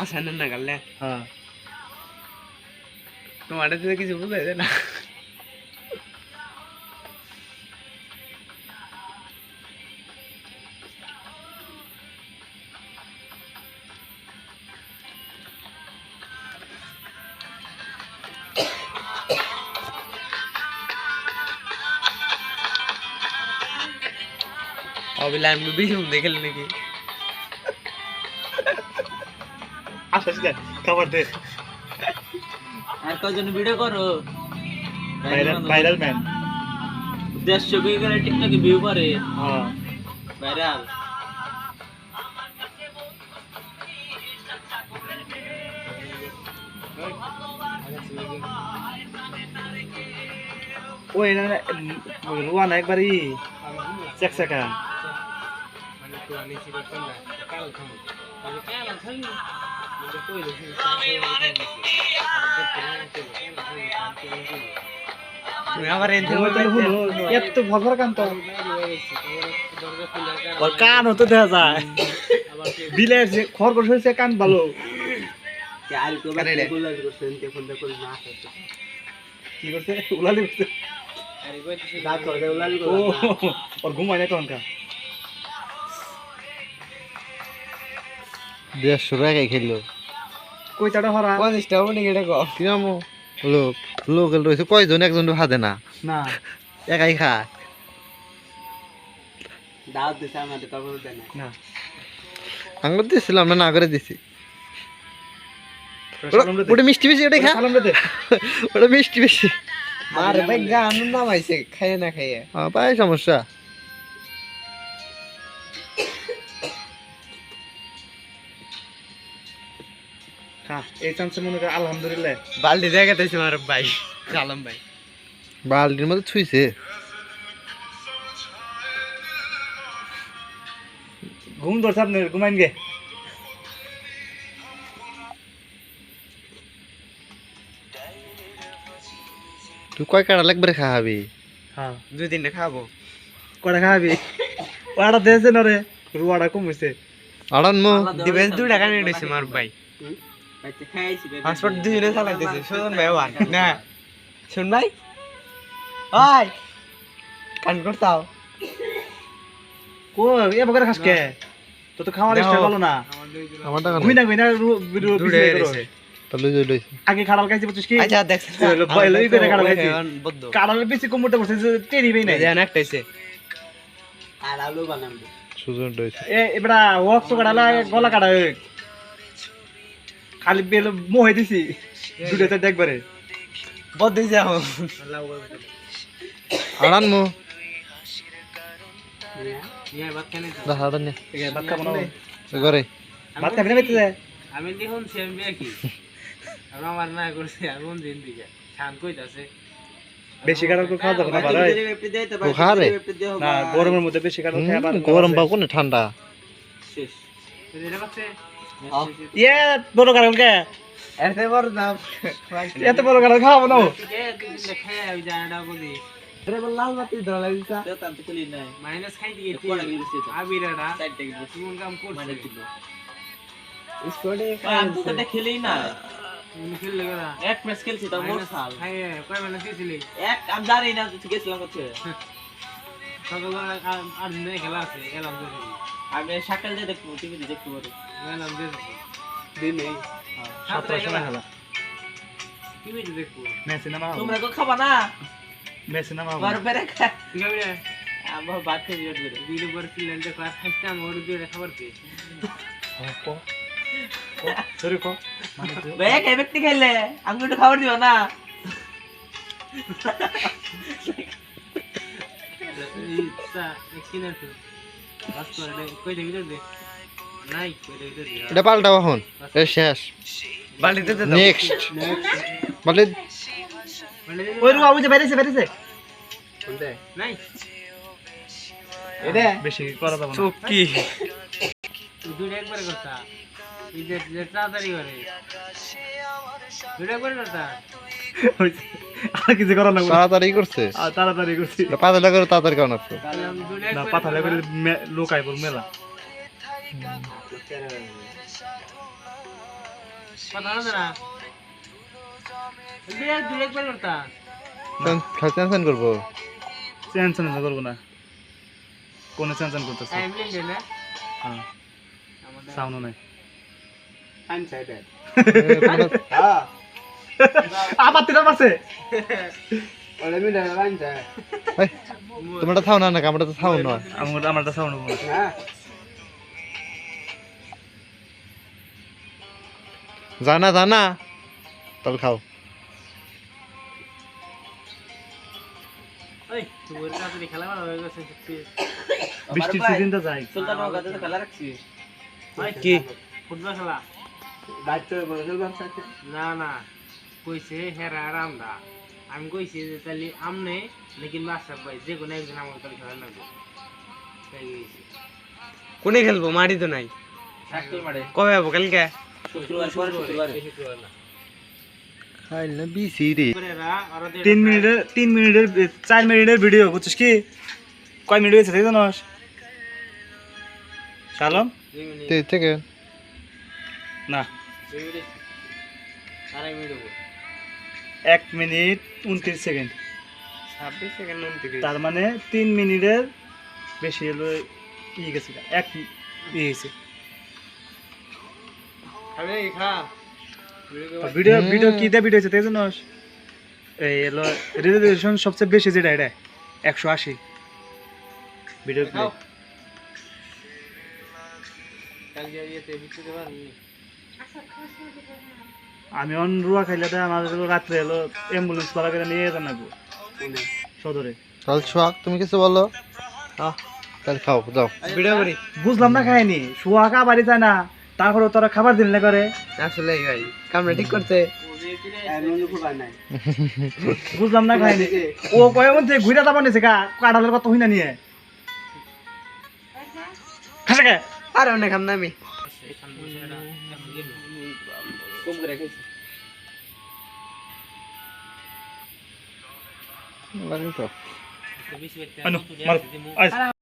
আসানের না গালে হ্যাঁ তোমার তো কিছু বুঝাই যায় না অবিলাম বেশি দেখেল নাকি আসিস না খাবার দে। আর কজন ভিডিও করো? ভাইরাল ম্যান দেড়শো কি করে টিকটকে ভিউ করে। হ্যাঁ। ভাইরাল ওই না রুয়ান একবারই। চেক চেকা। মানে তো আমি সিগারেট না। কাল খাব মানে কাল খাই এনতে এত ভরভর কান তো ওর কান হতে দেখা যায় বিলের যে খরগোশ হয়েছে কান ভালো না কি করছে উলালি করছে ঘুমায় নাই তখন দেড়শো টাকায় খেললো হরা কম লোক। লোকাল রয়েছে। কয়জন? একজন হাতে না। না। একাই খায় দাঁত দিছে আমাদের তখন দেয় না। না দিছিলাম না না করে দিছি। ওটা মিষ্টি বেশি ওটাই খা। ওটা মিষ্টি বেশি আরে ভাই গান নামাইছে খাইয়ে না খাইয়ে। হ্যাঁ, পাই সমস্যা। খা এই চান্সে মনে করে আলহামদুলিল্লাহ। বালতি জায়গা তাইছে আমার ভাই। আলম ভাই। বালতির মধ্যে ছুঁইছে। ঘুম ধরছে আপনার ঘুমাইন গে। তুই কয় কাটা লাগবে খাওয়াবি? হ্যাঁ। দুই তিনটা খাব। কটা খাবি ওটা দিয়েছে না রে? রুয়াটা কমেছে আড়ান মো। দিবে। দুই টাকা নিয়ে নিয়েছে আমার ভাই। খাইছি দুজনে চালাইতেছে সুজন ভাই ওয়ান না শুন ভাই ওই কান করতাও। কো এ বকরে খাস কে? তো তো খাওয়ার ইচ্ছা। ভালো না। আমার টাকা ঘুই না ঘুই না আগে খাড়াল খাইছি বুঝছিস কি? আচ্ছা দেখছেন ওই লোক বয় লই করে খাড়াল খাইছি। বদ্ধ। বেশি কোমরটা বসে টেরি বেই নাই। দেন একটাইছে। আর আলু বানাবো। সুজন এ এবড়া ওয়াক তো গলা কাটা খালি বেল মোহে দিছি। দুটাতে দেখবারে বদ্ধ যাও আড়ান মো নিয়ে ভাত খানে হাড়ান নে। ঠিক আছে ভাত খাব না। ঘরে। ভাত খাবি না বেঁচে যায়? আমি দেখুন সেম কি। আমার না করছে আর দিন দিকে। ছান কইতাছে। বেশি কাড়াল করে খাওয়া যাবে না ভালো হয়। খা রে না গরমের মধ্যে বেশি কাড়াল খাওয়া গরম পাবো না ঠান্ডা। শেষ। ইয়ে বড় কাড়াল কে? এতে বড় দাম। এত বড় কাড়াল খাওয়াবো না খাই আমি জানি না বলি আরে লাল বাতি ধরা লাগিছে। মাইনাস খাই দিয়ে আবিরাটা কোন কাম করছে স্কোয়াডে খেলেই না। তুমি না এক ম্যাচ খেলছি তো মোর সাল। হ্যাঁ কয় মানে দিছিলি এক আমি জানি না তুই গেছিলাম করতে সকালবেলা আর- খেলা আছে দিছি আমি সকাল দিয়ে দেখব টিভিতে দেখতে পারো এলাম দিছি দিনে টাকা খেলা টিভিতে দেখব। মেসি নামা তোমরা তো খাবা না। মেসি নামা বার বেরে খা আমার জট করে? ওর দিয়ে খাবার পেয়ে সরি কো মানে ভাই ব্যক্তি খাইলে? আমি একটু খাবার দিবা না? এটা পাল্টাও এখন। শেষ। বালতিতে নেক্সট বলে ওই রুয়া এটা বেশি করা যাবে না। চুক্কি দুটো একবারে কথা। এই যে যে তাড়াতাড়ি করে। দুটো একবারে কথা। আর কিছু করা না তাড়াতাড়ি করছে? তাড়াতাড়ি করছি। পাতলা করে তাড়াতাড়ি কারণ দুটো না পাথা লাগলে লোক আইবল মেলা। করতা টেনশন করব? করব না। কোনে চেন চেন করতেছে হ্যাঁ। সাউন্ড নাই। আনসাইডেড আবার মিলে আনসা তোমরা থাও না না আমরা তো থাও না। আমার আমারটা সাউন্ড হব হ্যাঁ। জানা জানা। তবে খাও। হয়ে বৃষ্টির সিজনটা যাই। সুলতান কাছে খেলা রাখছি। কি? ফুটবল খেলা। না না। কইছে হেরা আর আমি কইছি যে তাহলে আমনে লেকিন বাসার ভাই যে কোনো একজন আমার তাহলে খেলা লাগবে। তাই গেছি কোনে খেলব? মাটি তো নাই। কবে যাব কালকে? শুক্রবার পরে শুক্রবার। শুক্রবার না খাইলে বিসি রে। এরা আর ওদের তিন মিনিটের তিন মিনিটের চার মিনিটের ভিডিও বুঝছিস কি? কয় মিনিট হয়েছে তাই জানোস শালম? দুই মিনিট। তে- থেকে। না। আড়াই মিনিট হব। এক মিনিট উনত্রিশ সেকেন্ড। ছাব্বিশ সেকেন্ড উনত্রিশ। তার মানে তিন মিনিটের বেশি হলো ই গেছে এক ই হয়েছে। ভিডিও ভিডিও কি দিয়ে ভিডিও হয়েছে তাই জানোস এই হলো রেজুলেশন সবচেয়ে বেশি যেটা এটা একশো আশি। ভিডিও প্লে কালকে ইয়েতে বিচ্ছুতে পারিনি আমি অন রুয়া খাইলে তো আমার হলো রাত্রে হলো অ্যাম্বুলেন্স পালা করে নিয়ে যেতে নাকবো সদরে। তাহলে সোহাগ তুমি কিছু বলো? তাহলে খাও যাও। ভিডিও করি। বুঝলাম না খাইনি। সোহাগা বাড়ি যায় না তারপরে তোরা খাবার দিল না করে আসলে ভাই কামরা ঠিক করছে। বুঝলাম না খাইনি। ও কয়ের মধ্যে ঘুরে যাবার নিছে কা কাটালের কথা হই না নিয়ে। খাসে কে? অনেক খাম না আমি। কম করে খাইছি লাগে তো।